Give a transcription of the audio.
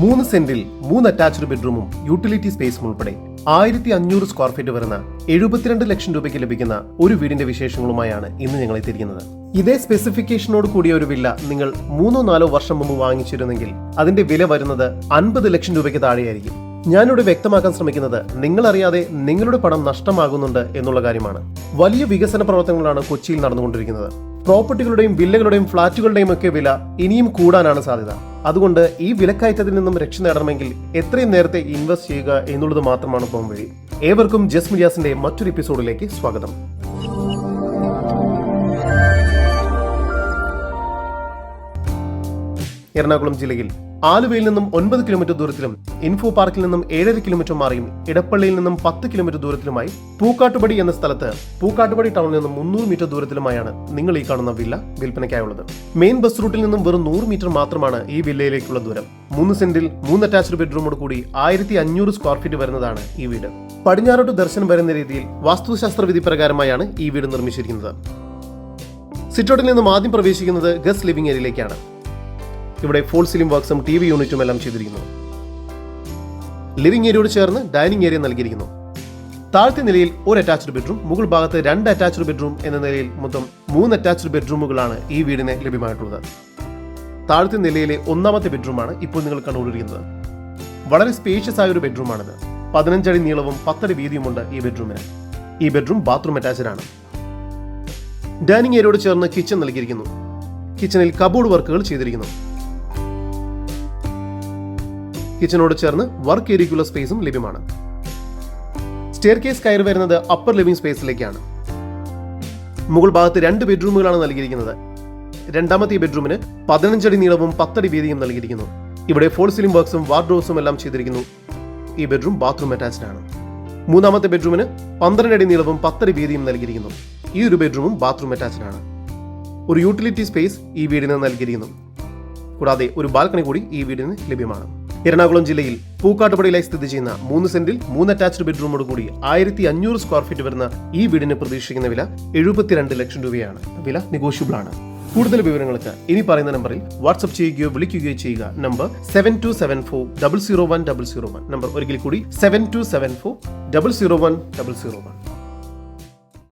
മൂന്ന് സെന്റിൽ മൂന്ന് അറ്റാച്ച്ഡ് ബെഡ്റൂമും യൂട്ടിലിറ്റി സ്പേസും ഉൾപ്പെടെ ആയിരത്തി അഞ്ഞൂറ് സ്ക്വയർ ഫീറ്റ് വരുന്ന എഴുപത്തിരണ്ട് ലക്ഷം രൂപയ്ക്ക് ലഭിക്കുന്ന ഒരു വീടിന്റെ വിശേഷങ്ങളുമായാണ് ഇന്ന് ഞങ്ങൾ എത്തിയിരിക്കുന്നത് ഇതേ സ്പെസിഫിക്കേഷനോട് കൂടിയ ഒരു വില്ല നിങ്ങൾ മൂന്നോ നാലോ വർഷം മുമ്പ് വാങ്ങിച്ചിരുന്നെങ്കിൽ അതിന്റെ വില വരുന്നത് അൻപത് ലക്ഷം രൂപയ്ക്ക് താഴെയായിരിക്കും. ഞാനിവിടെ വ്യക്തമാക്കാൻ ശ്രമിക്കുന്നത് നിങ്ങളറിയാതെ നിങ്ങളുടെ പണം നഷ്ടമാകുന്നുണ്ട് എന്നുള്ള കാര്യമാണ്. വലിയ വികസന പ്രവർത്തനങ്ങളാണ് കൊച്ചിയിൽ നടന്നുകൊണ്ടിരിക്കുന്നത്. പ്രോപ്പർട്ടികളുടെയും വില്ലകളുടെയും ഫ്ളാറ്റുകളുടെയും ഒക്കെ വില ഇനിയും കൂടാനാണ് സാധ്യത. അതുകൊണ്ട് ഈ വിലക്കയറ്റത്തിൽ നിന്നും രക്ഷ നേടണമെങ്കിൽ എത്രയും നേരത്തെ ഇൻവെസ്റ്റ് ചെയ്യുക എന്നുള്ളത് മാത്രമാണ് പോം വഴി. ഏവർക്കും ജസ് മീഡിയാസിന്റെ മറ്റൊരു എപ്പിസോഡിലേക്ക് സ്വാഗതം. എറണാകുളം ജില്ലയിൽ ആലുവയിൽ നിന്നും ഒൻപത് കിലോമീറ്റർ ദൂരത്തിലും ഇൻഫോ പാർക്കിൽ നിന്നും ഏഴര കിലോമീറ്റർ മാറിയും ഇടപ്പള്ളിയിൽ നിന്നും പത്ത് കിലോമീറ്റർ ദൂരത്തിലുമായി പൂക്കാട്ടുപടി എന്ന സ്ഥലത്ത് പൂക്കാട്ടുപടി ടൗണിൽ നിന്നും മുന്നൂറ് മീറ്റർ ദൂരത്തിലുമായാണ് നിങ്ങൾ ഈ കാണുന്ന വില്ല വിൽപ്പനയ്ക്കായുള്ളത്. മെയിൻ ബസ് റൂട്ടിൽ നിന്നും വെറും നൂറ് മീറ്റർ മാത്രമാണ് ഈ വില്ലയിലേക്കുള്ള ദൂരം. മൂന്ന് സെന്റിൽ മൂന്ന് അറ്റാച്ച്ഡ് ബെഡ്റൂമോട് കൂടി ആയിരത്തി അഞ്ഞൂറ് സ്ക്വയർ ഫീറ്റ് വരുന്നതാണ് ഈ വീട്. പടിഞ്ഞാറോട്ട് ദർശനം വരുന്ന രീതിയിൽ വാസ്തുശാസ്ത്ര വിധി പ്രകാരമായാണ് ഈ വീട് നിർമ്മിച്ചിരിക്കുന്നത്. സിറ്റോട്ടിൽ നിന്നും ആദ്യം പ്രവേശിക്കുന്നത് ഗസ്റ്റ് ലിവിംഗ് ഏരിയയിലേക്കാണ്. ഇവിടെ ഫോൾ സിലിം വർക്ക്സും ടി വി യൂണിറ്റും എല്ലാം ചെയ്തിരിക്കുന്നു. ലിവിംഗ് ഏരിയയോട് ചേർന്ന് ഡൈനിങ് ഏരിയ നൽകിയിരിക്കുന്നു. താഴത്തെ നിലയിൽ ഒരു അറ്റാച്ച്ഡ് ബെഡ്റൂം മുകൾ ഭാഗത്ത് രണ്ട് അറ്റാച്ച്ഡ് ബെഡ്റൂം എന്ന നിലയിൽ മൊത്തം മൂന്ന് അറ്റാച്ച്ഡ് ബെഡ്റൂമുകളാണ് ഈ വീടിന് ലഭ്യമായിട്ടുള്ളത്. താഴത്തെ നിലയിലെ ഒന്നാമത്തെ ബെഡ്റൂമാണ് ഇപ്പോൾ നിങ്ങൾ കണ്ടുകൊണ്ടിരിക്കുന്നത്. വളരെ സ്പേഷ്യസ് ആയ ഒരു ബെഡ്റൂമാണിത് പതിനഞ്ചടി നീളവും പത്തടി വീതിയുമുണ്ട് ഈ ബെഡ്റൂമിന് ഈ ബെഡ്റൂം ബാത്റൂം അറ്റാച്ച്ഡ് ആണ്. ഡൈനിങ് ഏരിയയോട് ചേർന്ന് കിച്ചൺ നൽകിയിരിക്കുന്നു. കിച്ചണിൽ കബോർഡ് വർക്കുകൾ ചെയ്തിരിക്കുന്നു. കിച്ചണോട് ചേർന്ന് വർക്ക് ഏരിയയ്ക്കുള്ള സ്പേസും ലഭ്യമാണ്. സ്റ്റെയർ കേസ് കയറി വരുന്നത് അപ്പർ ലിവിംഗ് സ്പേസിലേക്കാണ് മുകൾ ഭാഗത്ത് രണ്ട് ബെഡ്റൂമുകളാണ് നൽകിയിരിക്കുന്നത്. രണ്ടാമത്തെ ബെഡ്റൂമിന് പതിനഞ്ചടി നീളവും പത്തടി വീതിയും നൽകിയിരിക്കുന്നു. ഇവിടെ ഫോൾ സീലിംഗ് വർക്ക്സും വാർഡ്രോബ്സും എല്ലാം ചെയ്തിരിക്കുന്നു. ഈ ബെഡ്റൂം ബാത്റൂം അറ്റാച്ച്ഡ് ആണ്. മൂന്നാമത്തെ ബെഡ്റൂമിന് പന്ത്രണ്ട് അടി നീളവും പത്തടി വീതിയും നൽകിയിരിക്കുന്നു. ഈ ഒരു ബെഡ്റൂമും ബാത്റൂം അറ്റാച്ച്ഡ് ആണ്. ഒരു യൂട്ടിലിറ്റി സ്പേസ് ഈ വീടിന് നൽകിയിരിക്കുന്നു. കൂടാതെ ഒരു ബാൽക്കണി കൂടി ഈ വീടിന് ലഭ്യമാണ്. എറണാകുളം ജില്ലയിൽ പൂക്കാട്ടുപടിയിലായി സ്ഥിതി ചെയ്യുന്ന മൂന്ന് സെന്റിൽ മൂന്ന് അറ്റാച്ച്ഡ് ബെഡ്റൂമോട് കൂടി ആയിരത്തി അഞ്ഞൂറ് സ്ക്വയർ ഫീറ്റ് വരുന്ന ഈ വീടിന് പ്രതീക്ഷിക്കുന്ന വില എഴുപത്തിരണ്ട് ലക്ഷം രൂപയാണ്. വില നെഗോഷ്യബിൾ ആണ്. കൂടുതൽ വിവരങ്ങൾക്ക് ഇനി പറയുന്ന നമ്പറിൽ വാട്സ്ആപ്പ് ചെയ്യുകയോ വിളിക്കുകയോ ചെയ്യുക. Number seven two seven four double zero one double zero one number ഒരിക്കൽ കൂടി seven two seven four double zero one double zero one